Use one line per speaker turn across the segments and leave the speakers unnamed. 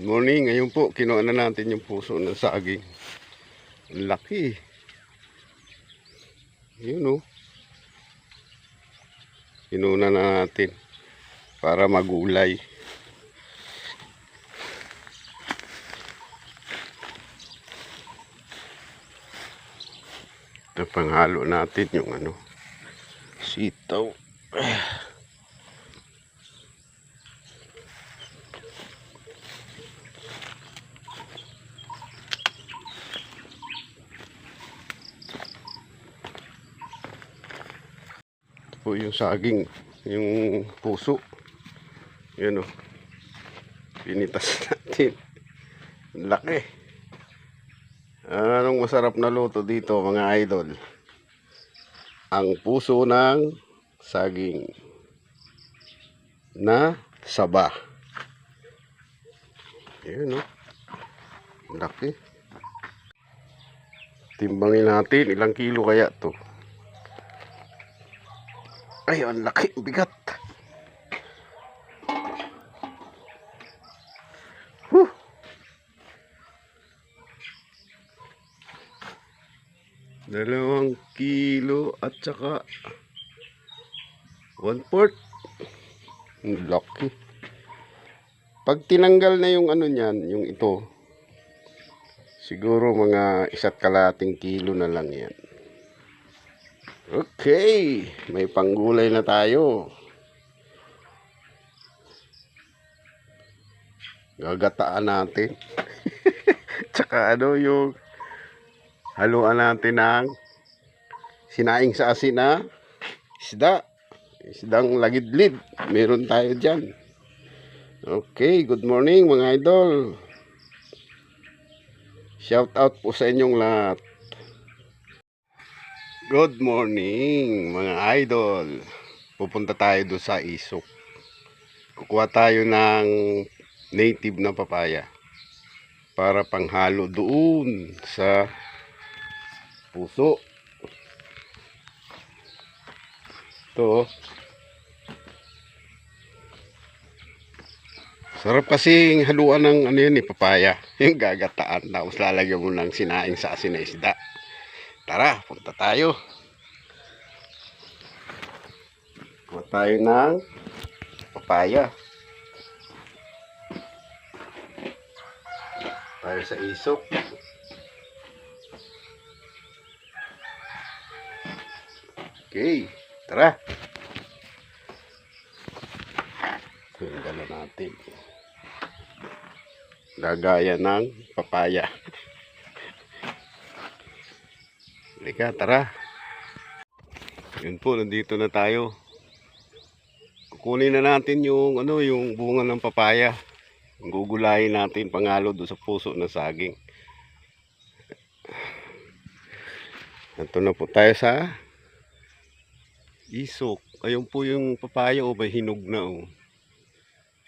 Morning. Ngayon po, kinuha na natin yung puso ng saging. Ang laki. Yun o. Kinuha na natin para magulay. Ito panghalo natin yung ano, sitaw. Ito po yung saging, yung puso. Yan o. Pinitas natin. Laki. Anong masarap na luto dito mga idol? Ang puso ng saging na saba. Yan o. Ang Laki. Timbangin natin ilang kilo kaya to. Ay, ang laki, bigat. Huh. Dalawang kilo at saka one fourth. Ang laki. Pag tinanggal na yung ano niyan, yung ito, siguro mga isa't kalating kilo na lang yan. Okay, may panggulay na tayo. Gagataan natin. Tsaka ano yung haluan natin ng sinaing sa asin na isda. Isdang lagidlid. Meron tayo dyan. Okay, good morning mga idol. Shout out po sa inyong lahat. Good morning mga idol. Pupunta tayo doon sa Isok. Kukuha tayo ng native na papaya para panghalo doon sa puso. Ito. oh. Sarap kasing haluan ng ano yun eh, papaya. Yung gagataan. Tapos lalagyan mo ng sinaing sa asin na isda. Tara, punta tayo. Kuha tayo ng papaya. Tayo sa isok. Okay, tara. Tingnan natin. Gagaya ng papaya. Halika, tara. Yun po, nandito na tayo. Kukunin na natin yung ano, yung bunga ng papaya. Gugulayin natin pangalo doon sa puso ng saging. Ito na po tayo sa isok. Ayun po yung papaya o may hinog na oh.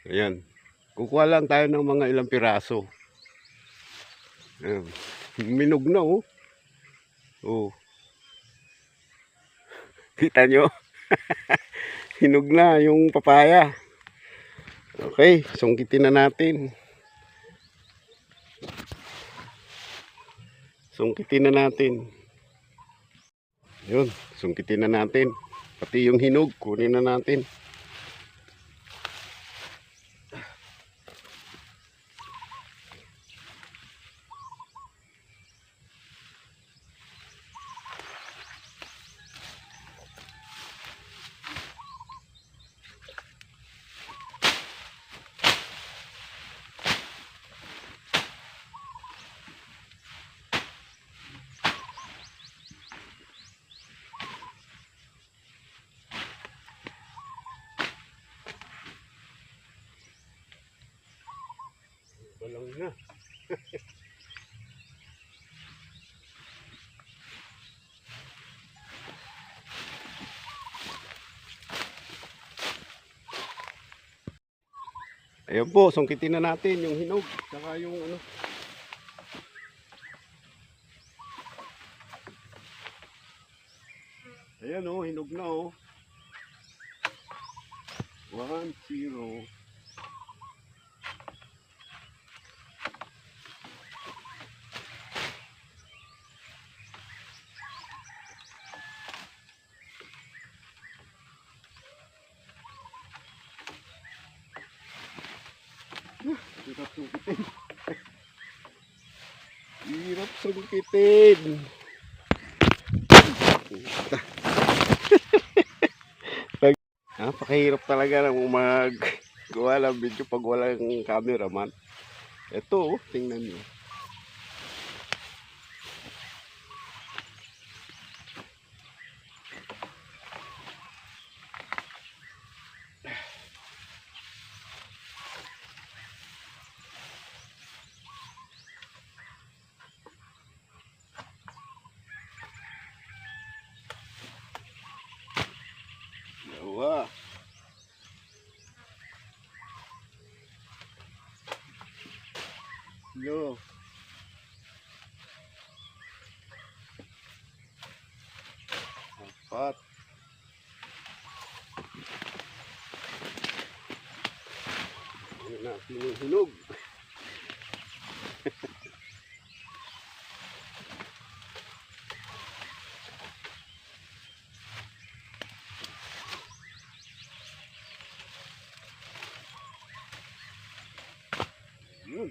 Ayan. Kukuha lang tayo ng mga ilang piraso. Ayan. Minog na oh. Oh. Kita nyo? Hinog na yung papaya. Okay, sungkitin na natin. Sungkitin na natin. Yun, sungkitin na natin. Pati yung hinog, kunin na natin. Walang na. Ayan po, sungkitin na natin yung hinog, saka yung ano. Ayan o, oh, hinog na o. Oh. 1, 0, Sungkitin. Pag, napakahirap talaga ng mag gawa ng video pag walang cameraman. Ito, oh, tingnan nyo. Yo. Apat. Ayun na, hinog. Yun.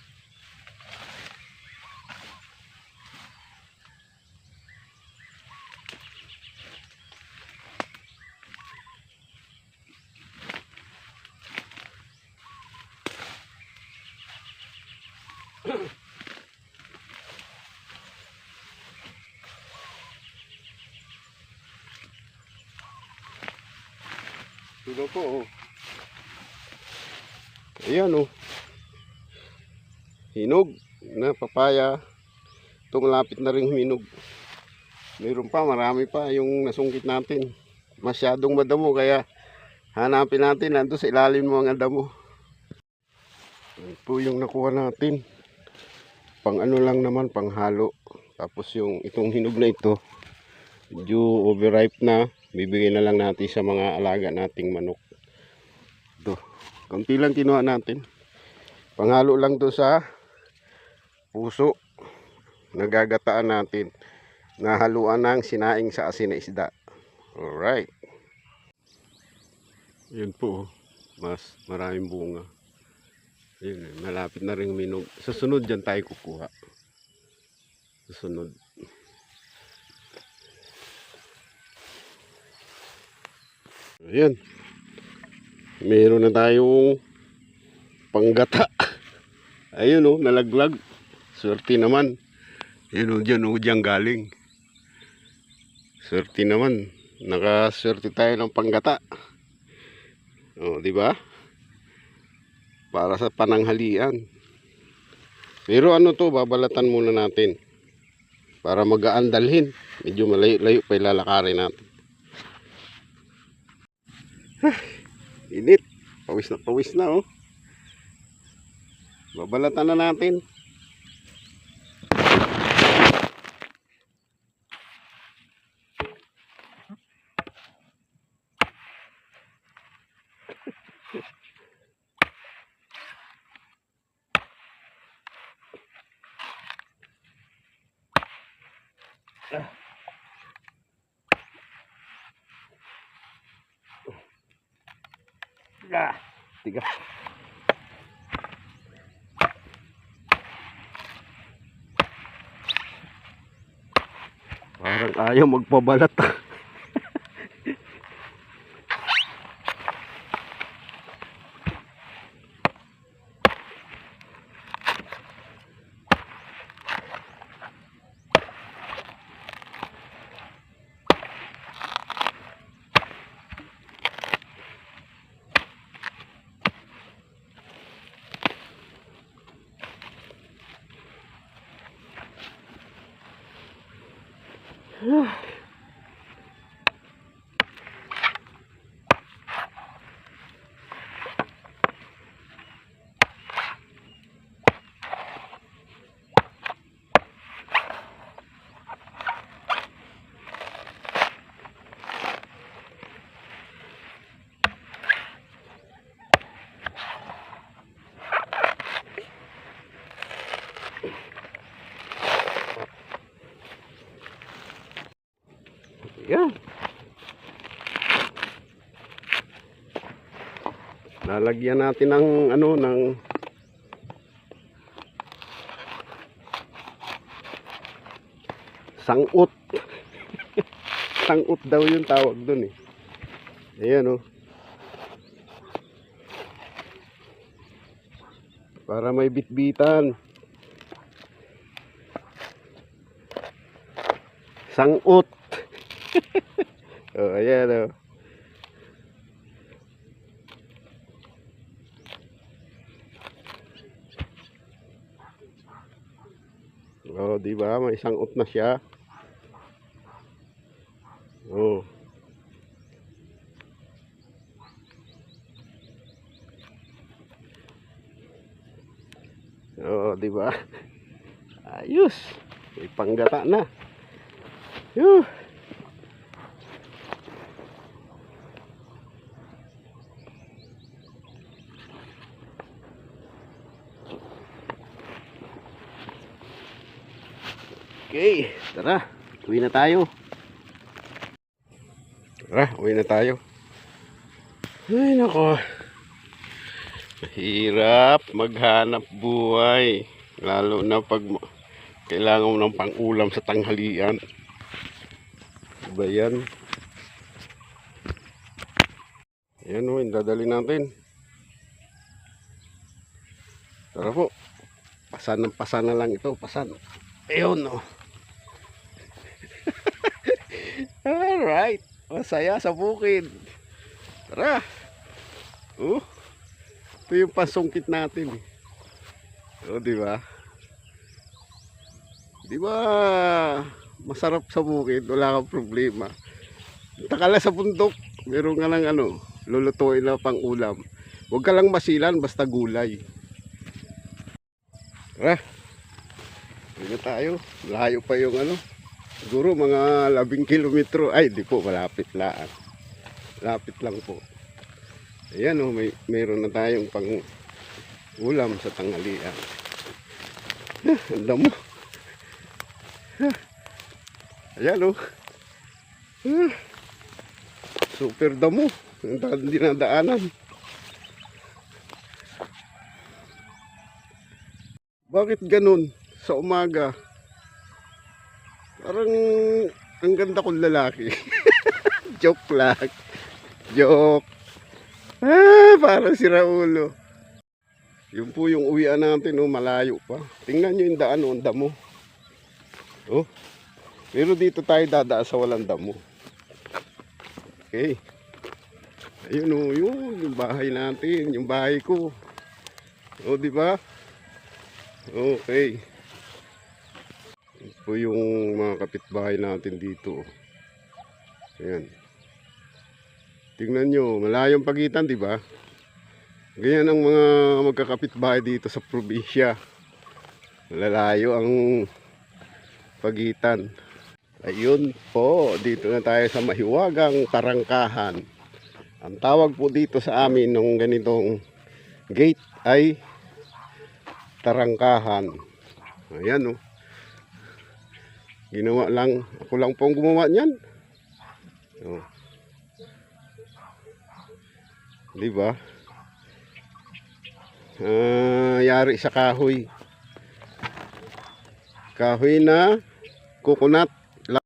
Ito po, oh. Ayan, oh. Hinog na papaya. Ito malapit na rin hinog. Meron pa, marami pa yung nasungkit natin. Masyadong madamo, kaya hanapin natin nandun sa ilalim ng mga damo. Ito yung nakuha natin. Pang ano lang naman, pang halo. Tapos yung itong hinog na ito, medyo overripe na. Bibigay na lang natin sa mga alaga nating manok. Ito. Kunti lang kinuha natin. Panghalo lang to sa puso. Nagagataan natin. Nahaluan ng sinaing sa asin na isda. Alright. Yun po. Mas maraming bunga. Yun, malapit na rin minog. Sa sunod dyan tayo kukuha. Sa Ayan. Meron na tayong panggata. Ayun oh, nalaglag. Swerte naman. Ayun oh, dyan oh, dyan galing. Swerte naman. Nakaswerte tayo ng panggata. Oh, di ba? Para sa pananghalian. Pero ano to, babalatan muna natin. Para magaan dalhin. Medyo malayo-layo pa ilalakarin natin. Init. Pawis na pawis na oh. Babalatan na natin. Ah, tiga. Parang ayaw magpabalat. Whew. Yan. Lalagyan natin ng ano ng sangot. sangot daw yung tawag dun eh. Ayan oh. Para may bitbitan. Sangot. oh, ayan oh. Oh, di ba? May sangot na siya. Oh. Oh, di ba? Ayos. May panggata na. Yuh. Okay, tara. Uwi na tayo. Tara, uwi na tayo. Ay, nako. Mahirap maghanap buhay. Lalo na pag kailangan mo ng pang-ulam sa tanghalian. Diba yan? Yan o, yung dadali natin. Tara po. Pasan ng pasan na lang ito. Pasan. Ayun o. Alright. Masaya sa bukid. Tara. Oh. Ito yung pasungkit natin. eh. Oh, di ba? Di ba? Masarap sa bukid, wala kang problema. Takala sa bundok, meron ka lang ano, lulutuin na pang ulam. Huwag ka lang masilan, basta gulay. Tara. Hindi tayo. Layo pa yung ano. Siguro mga labing kilometro. Ay, di po, malapit lang. Lapit lang po. Ayan o, may, mayroon na tayong pang ulam sa tanghalian. Ah, Ang damo. Ah, Ayan o. Ah, Super damo. Ang daan dinadaanan. Bakit ganun sa umaga? Parang ang ganda kong lalaki. Joke lang. Joke. Ah, parang si Raulo. Yun po yung uwian natin, oh, malayo pa. Tingnan nyo yung daan, oh, ang damo. Oh. Pero dito tayo dadaan sa walang damo. Okay. Ayun, oh, yun, yung bahay natin, yung bahay ko. Oh, di ba? Okay. Ito po yung mga kapitbahay natin dito. Ayan. Tingnan nyo, malayong pagitan, di ba? Ganyan ang mga magkakapitbahay dito sa probinsya. Lalayo ang pagitan. Ayun po, dito na tayo sa mahiwagang tarangkahan. Ang tawag po dito sa amin ng ganitong gate ay tarangkahan. Ayan oh. Ginawa lang, ako lang pong gumawa niyan. Oh. Di ba? Ah, yari sa kahoy. Kahoy na coconut.